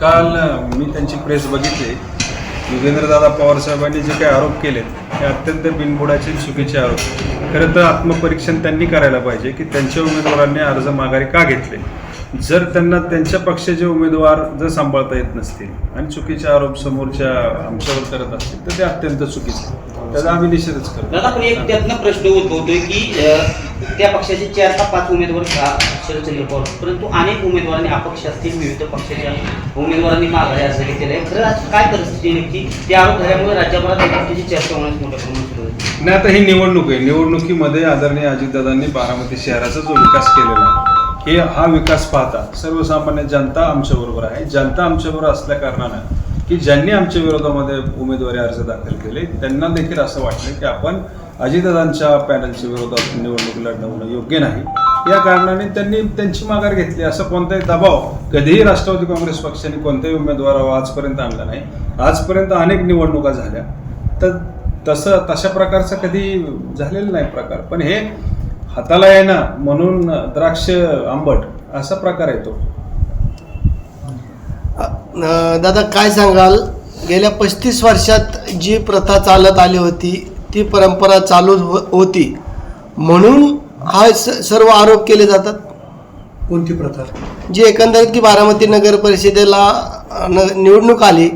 काल मी त्यांची प्रेस बघितली. युगेंद्रदादा पवार साहेबांनी जे काही आरोप केलेत हे अत्यंत बिनबुडाचे चुकीचे आरोप. खरं तर आत्मपरीक्षण त्यांनी करायला पाहिजे की त्यांच्या उमेदवारांनी अर्ज माघारी का घेतले? जर त्यांना त्यांच्या पक्षाचे उमेदवार जर सांभाळता येत नसतील आणि चुकीचे आरोप समोरच्या आमच्यावर करत असतील तर ते अत्यंत चुकीचे. त्याचा आम्ही निषेधच दादा पण एक करतो त्यातनं प्रश्न उद्भवतोय की त्या पक्षाचे चार का पाच उमेदवार शरदचंद्र पवार. परंतु अनेक उमेदवारांनी अपक्ष असतील विविध पक्षाच्या उमेदवारांनी माघारी अर्ज घेतलेला आहे खरं आज काय परिस्थिती आहे नक्की ते आरोप झाल्यामुळे राज्यभरात या पक्षाची चर्चा होण्यास मोठ्या प्रमाणात सुरू नाही आता ही निवडणूक आहे. निवडणुकीमध्ये आदरणीय अजितदादांनी बारामती शहराचा जो विकास केलेला आहे हे हा विकास पाहता सर्वसामान्य जनता आमच्याबरोबर आहे. जनता आमच्याबरोबर असल्या कारणानं की ज्यांनी आमच्या विरोधामध्ये उमेदवारी अर्ज दाखल केले त्यांना देखील असं वाटलं की आपण अजितदादांच्या पॅनलच्या विरोधात निवडणूक लढवणं योग्य नाही. या कारणाने त्यांनी त्यांची माघार घेतली. असं कोणताही दबाव कधीही राष्ट्रवादी काँग्रेस पक्षाने कोणत्याही उमेदवारावर आजपर्यंत आणला नाही. आजपर्यंत अनेक निवडणुका झाल्या. तर तसं तशा प्रकारचा कधी झालेला नाही प्रकार. पण हे हाताला येणं ना म्हणून द्राक्ष आंबट असा प्रकार येतो दादा काय सांगाल? गेल्या पस्तीस वर्षात जी प्रथा चालत आली होती ती परंपरा चालू हो- होती. म्हणून हा स- सर्व आरोप केले जातात? कोणती प्रथा? जी एकंदरीत की बारामती नगर परिषदेला न निवडणूक आली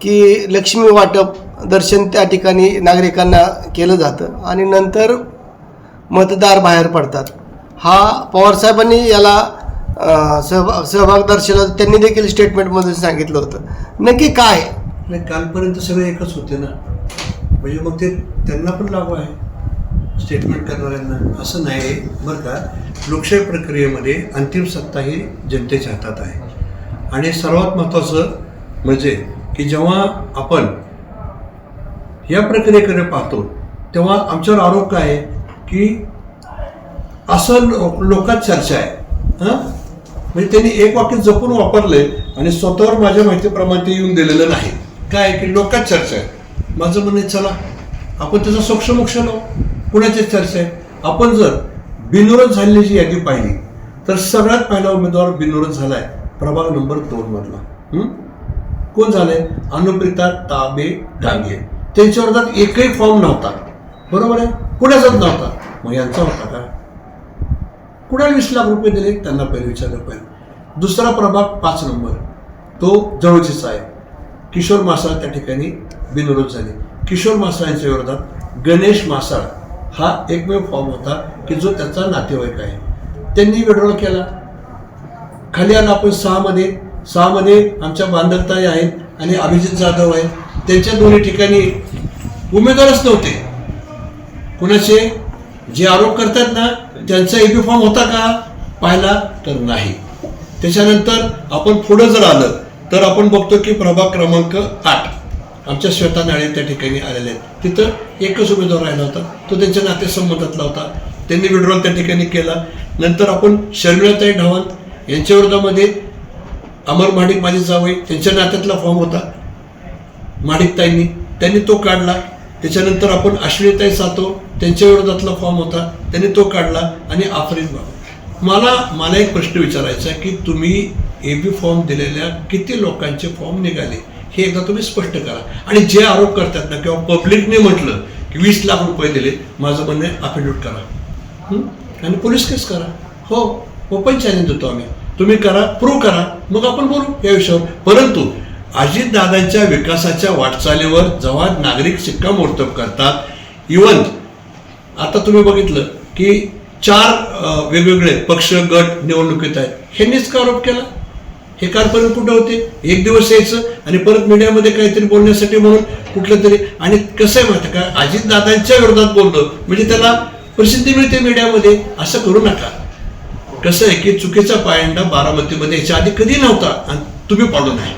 की लक्ष्मी वाटप दर्शन त्या ठिकाणी नागरिकांना केलं जातं आणि नंतर मतदार बाहेर पडतात. हा पवारसाहेबांनी याला सहभाग सहभाग दर्शवला त्यांनी देखील स्टेटमेंटमधून सांगितलं होतं. नक्की काय? नाही कालपर्यंत सगळे एकच होते ना. म्हणजे मग ते त्यांना पण लागू आहे. स्टेटमेंट करणाऱ्यांना. असं नाही आहे. बरं का? लोकशाही प्रक्रियेमध्ये अंतिम सत्ता ही जनतेच्या हातात आहे. आणि सर्वात महत्त्वाचं म्हणजे की जेव्हा आपण या प्रक्रियेकडे पाहतो तेव्हा आमच्यावर आरोप काय आहे की असं लो- लोकात चर्चा आहे. हां? म्हणजे त्यांनी एक वाक्य जपून वापरलंय आणि स्वतःवर माझ्या माहितीप्रमाणे ते येऊन दिलेलं नाही. काय? की लोकात चर्चा आहे. माझं म्हणणं आहे, चला आपण त्याचा सोक्षमोक्ष लावू कुणाची चर्चा आहे? आपण जर बिनविरोध झालेली यादी पाहिली तर सगळ्यात पहिला उमेदवार बिनविरोध झालाय. प्रभाग नंबर दोन मधला. कोण झालंय? अनुप्रिता ताबे डांगे. त्यांच्या वर्गात एकही फॉर्म नव्हता. बरोबर आहे? कुणाचाच नव्हता. मग यांचा होता का? कुणाला वीस लाख रुपये दिले त्यांना पहिले विचारलं पाहिजे. दुसरा प्रभाग पाच नंबर. तो जवळचीचा आहे किशोर मासाळ त्या ठिकाणी बिनविरोध झाले. किशोर मासाळ यांच्या विरोधात गणेश मासाळ हा एकमेव फॉर्म होता की जो त्याचा नातेवाईक आहे. त्यांनी विड्रॉल केला. खाली आला आपण सहामध्ये सहामध्ये आमच्या बांधकताई आहेत आणि अभिजित जाधव आहेत. त्यांच्या दोन्ही ठिकाणी उमेदवारच नव्हते. कुणाचे? जे आरोप करतात ना त्यांचा ए फॉर्म होता का? पाहिला तर नाही. त्याच्यानंतर आपण पुढं जर आलं तर आपण बघतो की प्रभाग क्रमांक आठ आमच्या श्वेता नाळे त्या ठिकाणी आलेले आहेत. तिथं एकच उमेदवार राहिला होता. तो त्यांच्या नातेसंबंधातला होता. त्यांनी विड्रॉल त्या ठिकाणी केला. नंतर आपण शर्मिळाताई ढावंत यांच्या विरोधामध्ये अमर माडिक माझे जावई त्यांच्या नात्यातला फॉर्म होता. माडिकताईंनी त्यांनी तो काढला. त्याच्यानंतर आपण अश्विनीताई सातो त्यांच्या विरोधातला फॉर्म होता. त्यांनी तो काढला आणि आफ्रिन बाबा. मला मला एक प्रश्न विचारायचा आहे की तुम्ही ए बी फॉर्म दिलेल्या किती लोकांचे फॉर्म निघाले? हे एकदा तुम्ही स्पष्ट करा. आणि जे आरोप करतात ना किंवा पब्लिकने म्हटलं की वीस लाख रुपये दिले माझं म्हणणं आहे अफिडेविट करा. आणि पोलीस केस करा. हो ओपन चॅलेंज देतो आम्ही. तुम्ही करा प्रूव्ह करा. मग आपण बोलू या विषयावर. परंतु अजितदादांच्या विकासाच्या वाटचालीवर जेव्हा नागरिक शिक्कामोर्तब करतात. इवन आता तुम्ही बघितलं की चार वेगवेगळे पक्ष गट निवडणुकीत आहेत. ह्यांनीच का आरोप केला? हे कारपर्यंत कुठं होते? एक दिवस यायचं आणि परत मीडियामध्ये काहीतरी बोलण्यासाठी म्हणून कुठलं तरी. आणि कसं आहे माहिती का? अजितदादांच्या विरोधात बोललो म्हणजे त्याला प्रसिद्धी मिळते मीडियामध्ये असं करू नका. कसं आहे की चुकीचा पायंडा बारामतीमध्ये याच्या आधी कधी नव्हता आणि तुम्ही पाडून आहे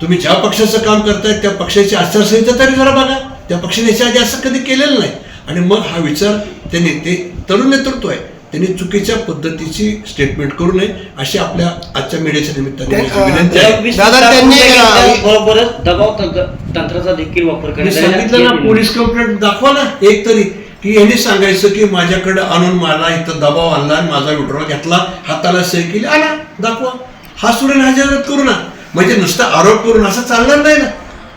तुम्ही ज्या पक्षाचं काम करताय त्या पक्षाची आचारसंहिता तरी जरा बघा. त्या पक्षाने याच्या आधी असं कधी केलेलं नाही. आणि मग हा विचार त्यांनी ते तरुण नेतृत्व आहे. त्यांनी चुकीच्या पद्धतीची स्टेटमेंट करू नये अशी आपल्या आजच्या मीडियाच्या निमित्ताने सांगितलं ना. पोलीस कंप्लेंट दाखवा ना. एक तरी की यांनी सांगायचं की माझ्याकडे आणून मला इथं दबाव आणला आणि माझा विड्रॉ घेतला हाताला सही केली आणा दाखवा. हा स्टुडंट हजरत करू ना. म्हणजे नुसता आरोप करून असं चालणार नाही ना.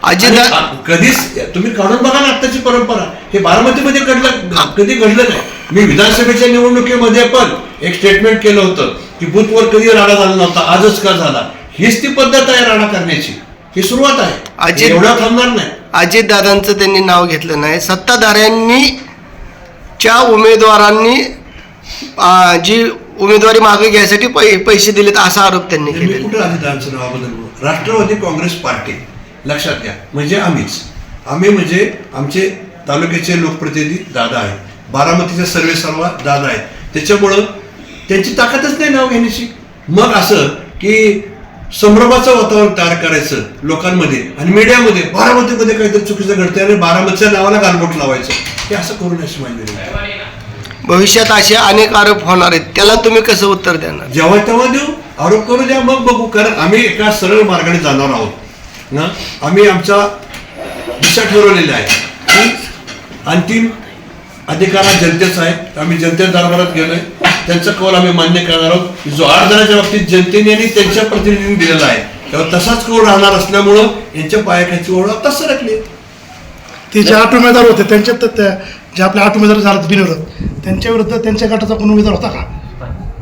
अजित आणि दा- आ- कधीच तुम्ही काढून बघा ना आत्ताची परंपरा. हे बारामतीमध्ये घडलं कधी घडलं नाही. मी विधानसभेच्या निवडणुकीमध्ये पण एक स्टेटमेंट केलं होतं की बूथवर कधी राडा झाला नव्हता आजच का झाला? हीच ती पद्धत आहे राडा करण्याची. ही सुरुवात आहे. अजित- एवढा थांबणार नाही. अजितदादांचं त्यांनी नाव घेतलं नाही. सत्ताधाऱ्यांनी च्या उमेदवारांनी जी उमेदवारी मागे घ्यायसाठी पै पैसे दिलेत असा आरोप त्यांनी मी केलेला. कुठं राष्ट्रवादी काँग्रेस पार्टी. लक्षात घ्या. म्हणजे आम्हीच. आम्ही म्हणजे आमचे तालुक्याचे लोकप्रतिनिधी दादा आहेत. बारामतीचे सर्वे सर्व दादा आहेत. त्याच्यामुळं त्यांची ताकदच नाही नाव घेण्याची. मग असं की संभ्रमाचं वातावरण तयार करायचं लोकांमध्ये आणि मीडियामध्ये बारामतीमध्ये काहीतरी चुकीचं घडतंय आणि बारामतीच्या नावाला गालबोट लावायचं हे असं करू नये अशी माझी विनंती आहे. भविष्यात असे अनेक आरोप होणार आहेत. त्याला तुम्ही कसं उत्तर देणार? जेव्हा तेव्हा देऊ. आरोप करू द्या मग बघू. कारण आम्ही एका सरळ मार्गाने जाणार आहोत. ना? आम्ही आमचा दिशा ठरवलेला आहे. की अंतिम अधिकार हा जनतेचा आहे आम्ही जनते दरबारात गेलोय. त्यांचा कौल आम्ही मान्य करणार आहोत. जो आठ जणांच्या बाबतीत जनतेने आणि त्यांच्या प्रतिनिधींनी दिलेला आहे तेव्हा तसाच कौल राहणार असल्यामुळं यांच्या पायाखाची ओळख आत्ताच सरकली. ते जे आठ उमेदवार होते त्यांच्यात तर त्या- जे आपले आठ उमेदवार झाले बिनविरोध. त्यांच्या विरुद्ध त्यांच्या गटाचा कोण उमेदवार होता का?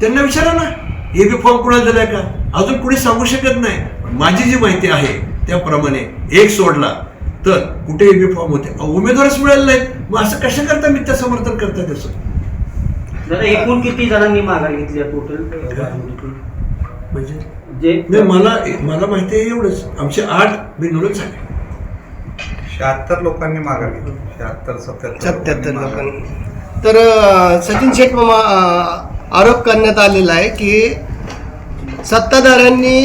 त्यांना विचारा ना. ए बी फॉर्म कुणाला दिलाय का? अजून कुणी सांगू शकत नाही. पण माझी जी माहिती आहे त्याप्रमाणे एक सोडला तर कुठे ए बी फॉर्म होते. अहो, उमेदवारच मिळाले नाहीत. मग असं कशा करता मिथ्या समर्थन करता त्याचं दादा एकूण किती जणांनी माघार घेतली टोटल म्हणजे? जे नाही मला मला माहिती आहे एवढंच. आमचे आठ बिनोडच झाले. शहात्तर लोकांनी माघार घेतली. शहात्तर सत्याहत्तर सत्याहत्तर लोकांनी. तर सचिन शेठ मामा आरोप करण्यात आलेला आहे की सत्ताधाऱ्यांनी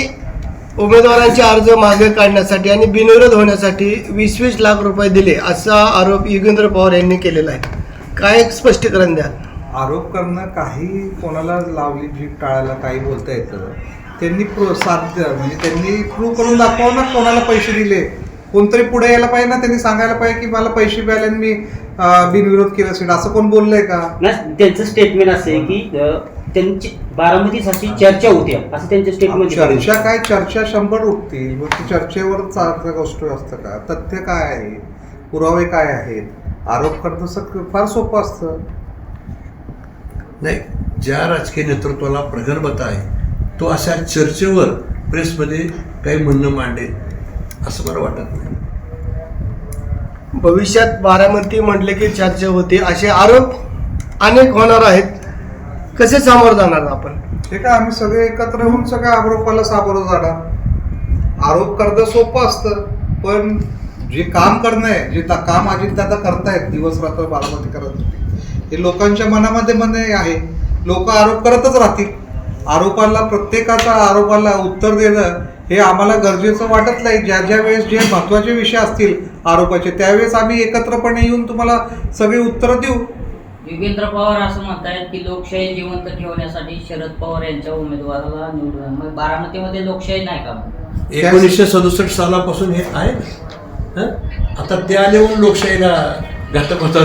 उमेदवारांचे अर्ज मागे काढण्यासाठी आणि बिनविरोध होण्यासाठी वीस वीस लाख रुपये दिले असा आरोप योगेंद्र पवार यांनी केलेला आहे. काय स्पष्टीकरण द्याल? आरोप करणं काही कोणाला लावली जी टाळायला काही बोलता येतं. त्यांनी प्रो साध्य म्हणजे त्यांनी प्रूव्ह करून दाखवा ना कोणाला पैसे दिले. कोणतरी पुढे यायला पाहिजे ना त्यांनी सांगायला पाहिजे की मला पैसे मिळाले आणि मी अं, बिनविरोध केला असेल. असं कोण बोललंय का? नाही त्यांचं स्टेटमेंट असं आहे की अं, त्यांची बारामतीत अशी चर्चा होती. असं त्यांच्या स्टेटमेंट चर्चा काय? चर्चा शंभर उठतील मग ती चर्चेवर चालतं गोष्ट असतं का? तथ्य काय आहे? पुरावे काय आहेत? आरोप करणं सग- फार सोपं असतं. नाही ज्या राजकीय नेतृत्वाला प्रगल्भता आहे तो अशा चर्चेवर प्रेसमध्ये काही म्हणणं मांडेल. असं मला वाटत नाही. भविष्यात बारामती म्हटले की चर्चा होती असे आरोप अनेक होणार आहेत. कसे सामोर जाणार आपण? ते काय आम्ही सगळे एकत्र होऊन सगळ्या आरोपाला सामोरं जाणार? आरोप करणं सोपं असतं पण जे काम करणं आहे जे ता- काम अजितदादा करतायत दिवस रात्र बारामती करत होते हे लोकांच्या मनामध्ये मध्ये आहे. लोक आरोप करतच राहतील. आरोपाला प्रत्येकाचा आरोपाला उत्तर देणं हे आम्हाला गरजेचं वाटत नाही. ज्या ज्या वेळेस जे महत्त्वाचे विषय असतील आरोपाचे त्यावेळेस आम्ही एकत्रपणे येऊन तुम्हाला सगळी उत्तरं देऊ. योगेंद्र पवार असं म्हणतायत की लोकशाही जिवंत ठेवण्यासाठी शरद पवार यांच्या उमेदवाराला निवडून मग बारामतीमध्ये लोकशाही नाही का एकोणीसशे सदुसष्ट सालापासून हे आहे हं? आता ते आले लोकशाहीला घातक होता